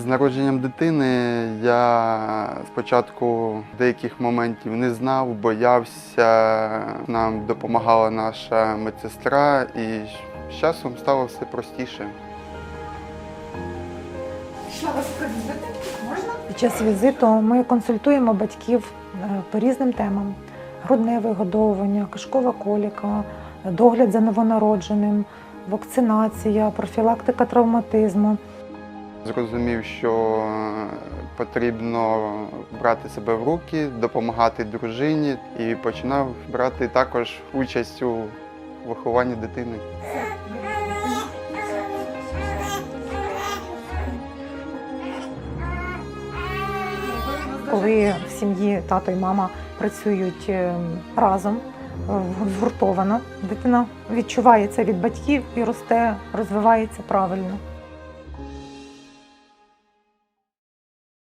З народженням дитини я спочатку деяких моментів не знав, боявся. Нам допомагала наша медсестра, і з часом стало все простіше. Пішла вас провідати? Можна? Під час візиту ми консультуємо батьків е, по різним темам: грудне вигодовування, кишкова коліка, догляд за новонародженим, вакцинація, профілактика травматизму. Зрозумів, що потрібно брати себе в руки, допомагати дружині і починав брати також участь у вихованні дитини. Коли в сім'ї тато і мама працюють е, разом, е, згуртовано, дитина відчуває це від батьків і росте, розвивається правильно.